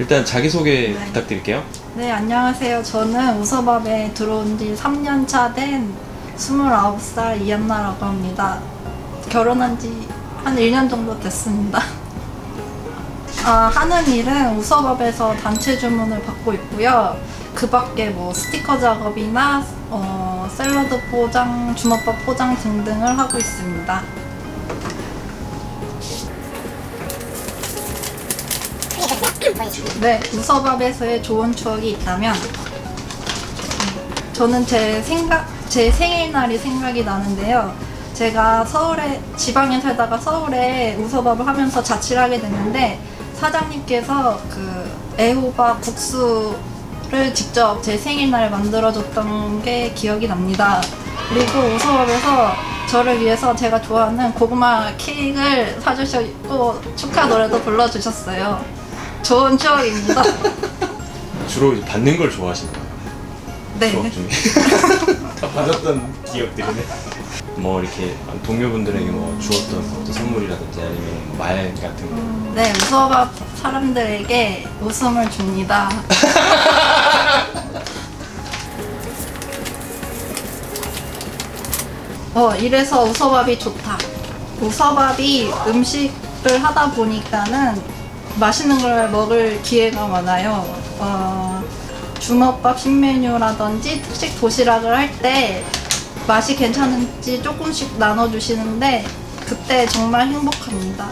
일단 자기소개 네. 부탁드릴게요. 네, 안녕하세요. 저는 우서밥에 들어온 지 3년 차 된 29살 이한나라고 합니다. 결혼한 지 한 1년 정도 됐습니다. 아, 하는 일은 우서밥에서 단체 주문을 받고 있고요. 그 밖에 뭐 스티커 작업이나 어, 샐러드 포장, 주먹밥 포장 등등을 하고 있습니다. 네, 우서밥에서의 좋은 추억이 있다면 저는 제 생각, 제 생일날이 생각이 나는데요. 제가 서울에, 지방에 살다가 서울에 우서밥을 하면서 자취를 하게 됐는데, 사장님께서 그 애호박 국수를 직접 제 생일날에 만들어줬던 게 기억이 납니다. 그리고 우서밥에서 저를 위해서 제가 좋아하는 고구마 케이크를 사주셨고, 축하 노래도 불러주셨어요. 좋은 추억입니다. 주로 이제 받는 걸 좋아하시는 거예요? 네. 추억 중에. 다 받았던 기억들이네. 뭐 이렇게 동료분들에게 뭐 주었던 어떤 선물이라든지 아니면 말 같은 거. 네, 우서밥 사람들에게 웃음을 줍니다. 어, 이래서 우서밥이 좋다. 우서밥이 음식을 하다 보니까는 맛있는 걸 먹을 기회가 많아요. 어, 주먹밥 신메뉴라든지 특식 도시락을 할 때 맛이 괜찮은지 조금씩 나눠주시는데 그때 정말 행복합니다.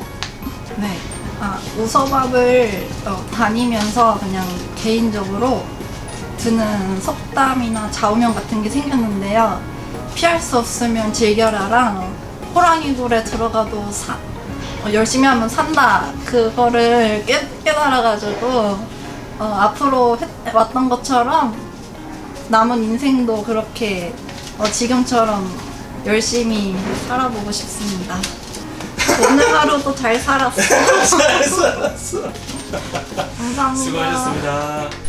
네. 아, 우서밥을 어, 다니면서 그냥 개인적으로 드는 속담이나 좌우명 같은 게 생겼는데요. 피할 수 없으면 즐겨라랑 호랑이 굴에 들어가도 사, 어, 열심히 하면 산다. 그거를 깨, 깨달아가지고 어, 앞으로 해, 왔던 것처럼 남은 인생도 그렇게 어, 지금처럼 열심히 살아보고 싶습니다. 오늘 하루도 잘 살았어. 잘 살았어. 감사합니다. 수고하셨습니다.